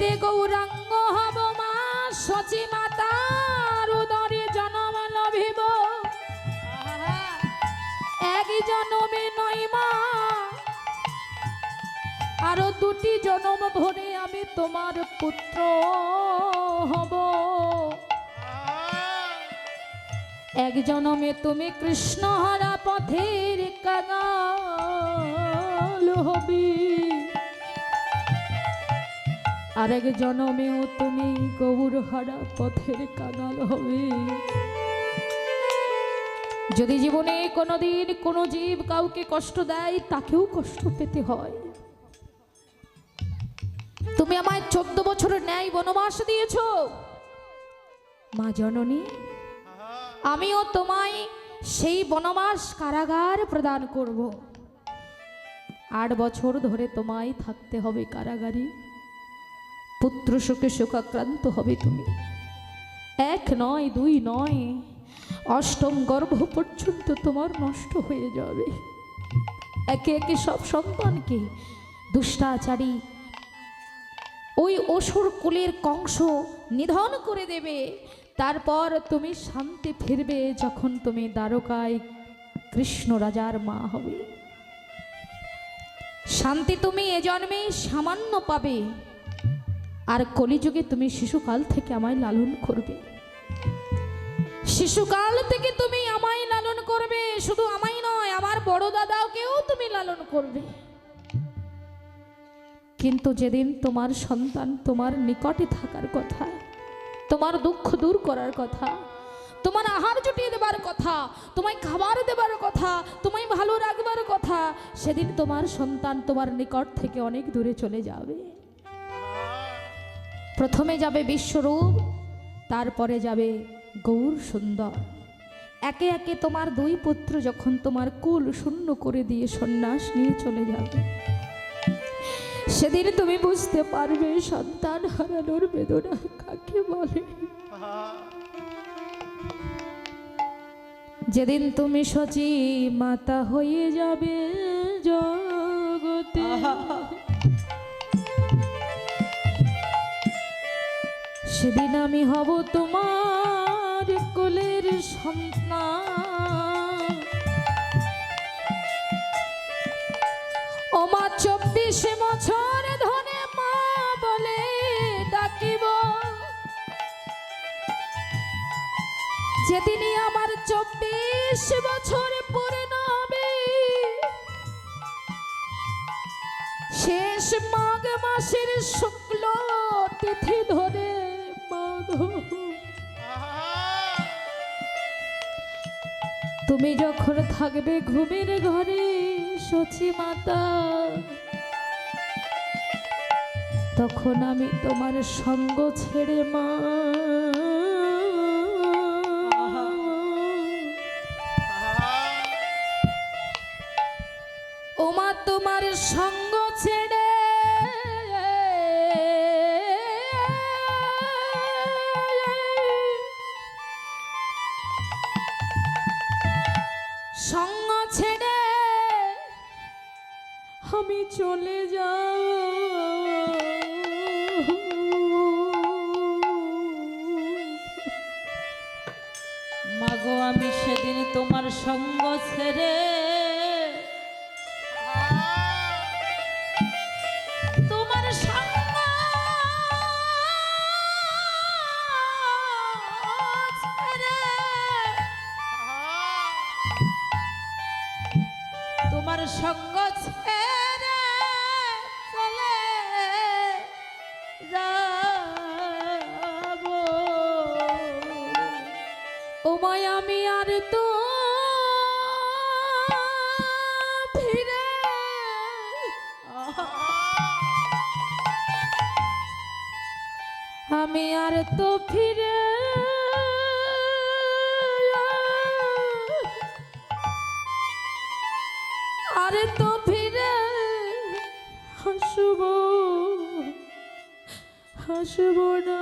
হইতে গৌরাঙ্গ হব মা সচি মাতার উদরে জনম লভিব। এক জনমে নয় মা, আরও দুটি জনম ধরে আমি তোমার পুত্র হব। এক জনমে তুমি কৃষ্ণহারা পথের কাঙাল হবি। আরেক জনমেও তুমি গৌরহারা পথের কাঙাল হবে। যদি জীবনে কোনোদিন কোনো জীব কাউকে কষ্ট দেয়, তাকেও কষ্ট পেতে হয়। তুমি আমায় চোদ্দ বছরের ন্যায় বনবাস দিয়েছ। মা জননী, আমিও তোমায় সেই বনবাস কারাগার প্রদান করব। আট বছর ধরে তোমায় থাকতে হবে কারাগারে। পুত্র শোকে শোকাক্রান্ত হবে তুমি। এক নয়, দুই নয়, অষ্টম গর্ভ পর্যন্ত তোমার নষ্ট হয়ে যাবে। একে একে সব সন্তানকে দুষ্টাচারী ওই অসুর কুলের কংস নিধন করে দেবে। তারপর তুমি শান্তি ফিরবে যখন তুমি দ্বারকায় কৃষ্ণ রাজার মা হবে। শান্তি তুমি এ জন্মে সামান্য পাবে। আর কলিযুগে তুমি শিশুকাল থেকে আমায় লালন করবে। শিশুকাল থেকে তুমি আমায় লালন করবে, শুধু আমায় নয়, আমার বড় দাদাকেও তুমি লালন করবে। কিন্তু যেদিন তোমার সন্তান তোমার নিকটে থাকার কথা, তোমার দুঃখ দূর করার কথা, তোমার আহার জুটিয়ে দেবার কথা, তোমায় খাবার দেবার কথা, তোমায় ভালো রাখবার কথা, সেদিন তোমার সন্তান তোমার নিকট থেকে অনেক দূরে চলে যাবে। প্রথমে যাবে বিশ্বরূপ, তারপরে যাবে গৌর সুন্দর। একে একে তোমার দুই পুত্র যখন তোমার কুল শূন্য করে দিয়ে সন্ন্যাস নিয়ে চলে যাবে। সেদিন তুমি বুঝতে পারবে সন্তান হারানোর বেদনা কাকে বলে। যেদিন তুমি সচি মাতা হয়ে যাবে জগতে। সেদিন আমি হব তোমার কোলের সন্তান। ও মা চব্বিশ বছর ধরে মা বলে ডাকিব। যেদিনই আমার চব্বিশ বছর পূর্ণ হবে, শেষ মাঘ মাসের শুক্ল তিথি ধরে তুমি যখন থাকবে ঘুমের ঘরে সচি মাতা, তখন আমি তোমার সঙ্গ ছেড়ে মা। ও মা, তোমার সঙ্গ সঙ্গ ছেড়ে আমি চলে যাও। মাগো আমি সেদিন তোমার সঙ্গ ছেড়ে সঙ্গ ছেড়ে চলে যাব। ও মায় আমি আর তো আমি আর তো ফিরে আসব না।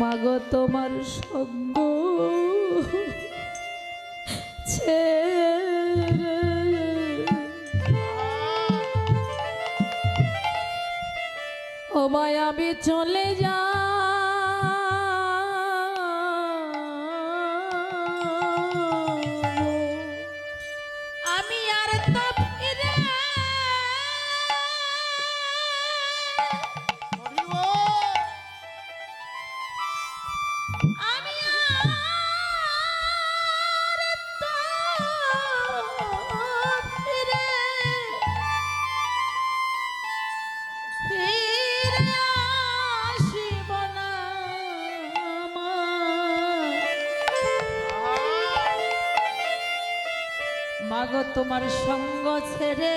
মাগ তোমার সঙ্গ ছেড়ে ও মায় চলে যা মাগো তোমার সঙ্গ ছেড়ে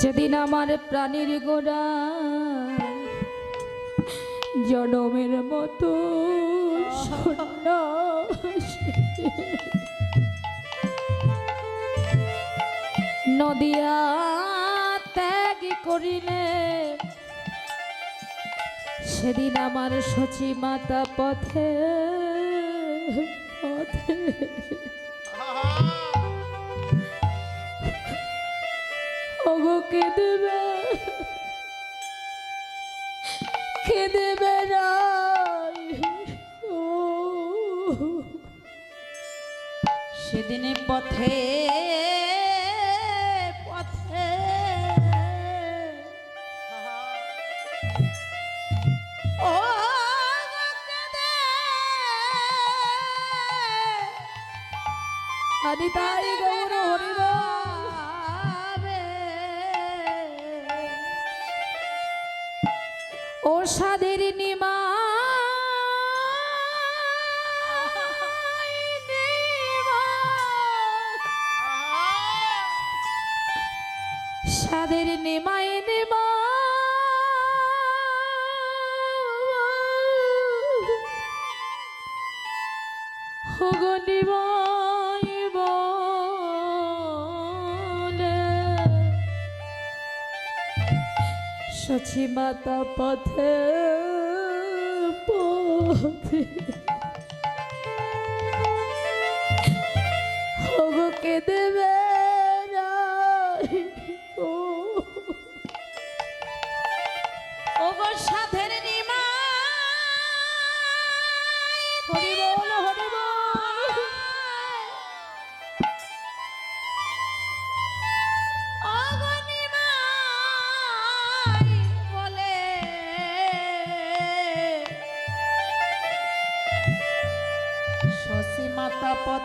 যেদিন আমার প্রাণীর গোড়া জনমের মতো। নদিয়া ত্যাগ করিলে সেদিন আমার সচি মাতা পথে পথে ওগো কেঁদেবে। ও সেদিনে পথে পথে। ও আদি তাই গৌর সাদের নেমায় নেমা। হগো নিমাই বলে। সচি মাতা পথে পথে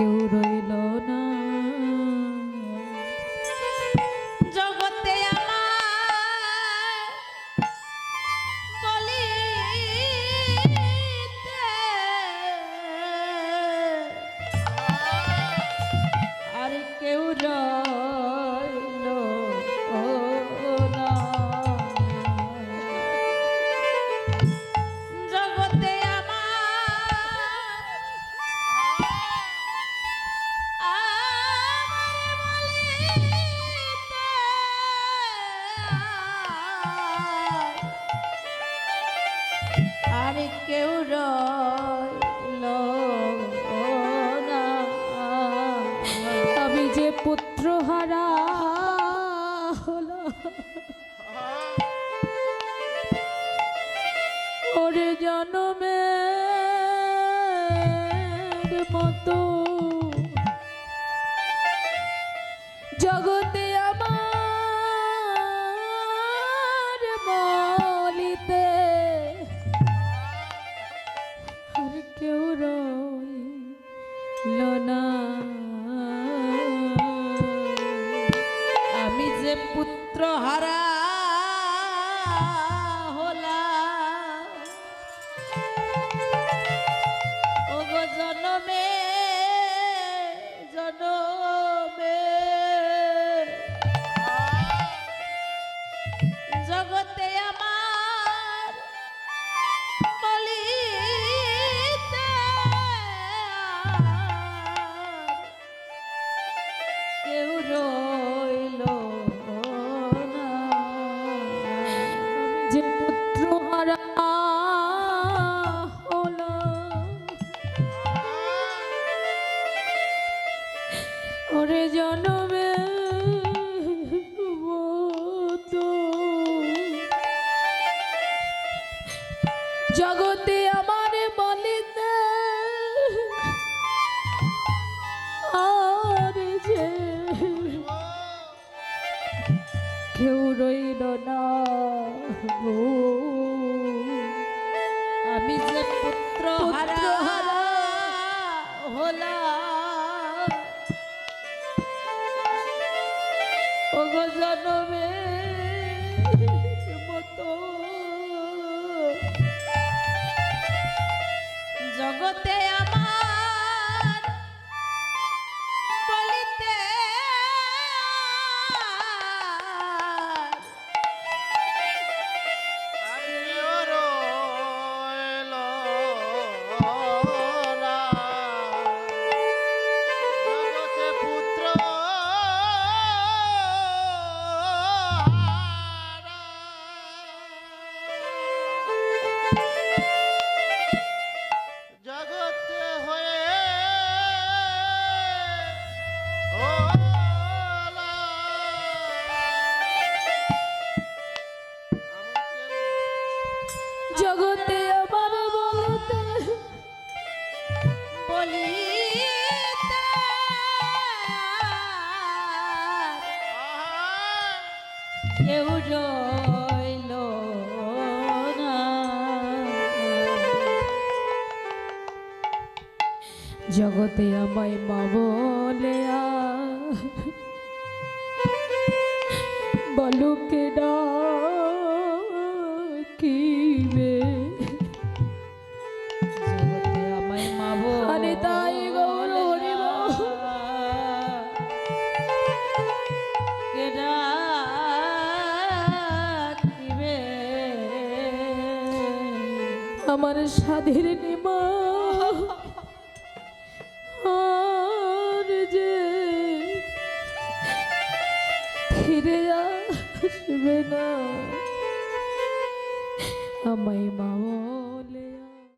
কেউ রইল কেউ না। আমি যে পুত্র হারা জনমের মতো। জগতে জনমে জনমে। জগতে আমার বলিতে কেউ রইল যে পুত্র হারা কেউ রইল না গো আমি যে পুত্র হারা হলা কেউ রইল না। জগতে আমায় মা বলে বলুকে ডাকিবে স্বাধীর নিমা